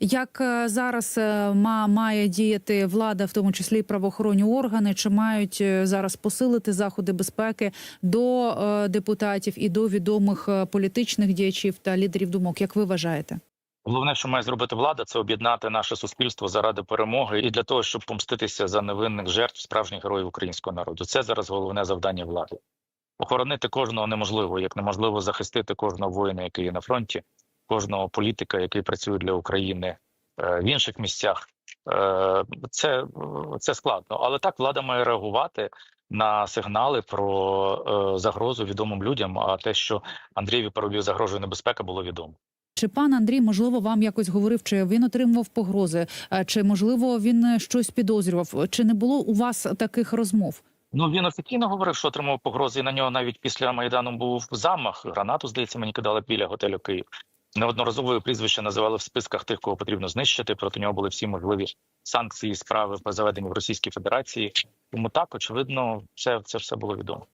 Як е, зараз е, має діяти влада, в тому числі правоохоронні органи, чи мають е, зараз посилити заходи безпеки до депутатів і до відомих політичних діячів та лідерів думок? Як ви вважаєте? Головне, що має зробити влада, це об'єднати наше суспільство заради перемоги і для того, щоб помститися за невинних жертв справжніх героїв українського народу. Це зараз головне завдання влади. Охоронити кожного неможливо, як неможливо захистити кожного воїна, який є на фронті, кожного політика, який працює для України е, в інших місцях. Е, Це, це складно, але так влада має реагувати на сигнали про е, загрозу відомим людям. А те, що Андрієві Парубію загрожує небезпека, було відомо. Чи пан Андрій можливо вам якось говорив, чи він отримував погрози, чи можливо він щось підозрював? Чи не було у вас таких розмов? Ну він офіційно говорив, що отримав погрози. І на нього навіть після майдану був замах. Гранату здається, мені кидали біля готелю Київ. Неодноразово прізвище називали в списках тих, кого потрібно знищити. Проти нього були всі можливі санкції, справи по заведенню в Російській Федерації. Тому так очевидно, це, це все було відомо.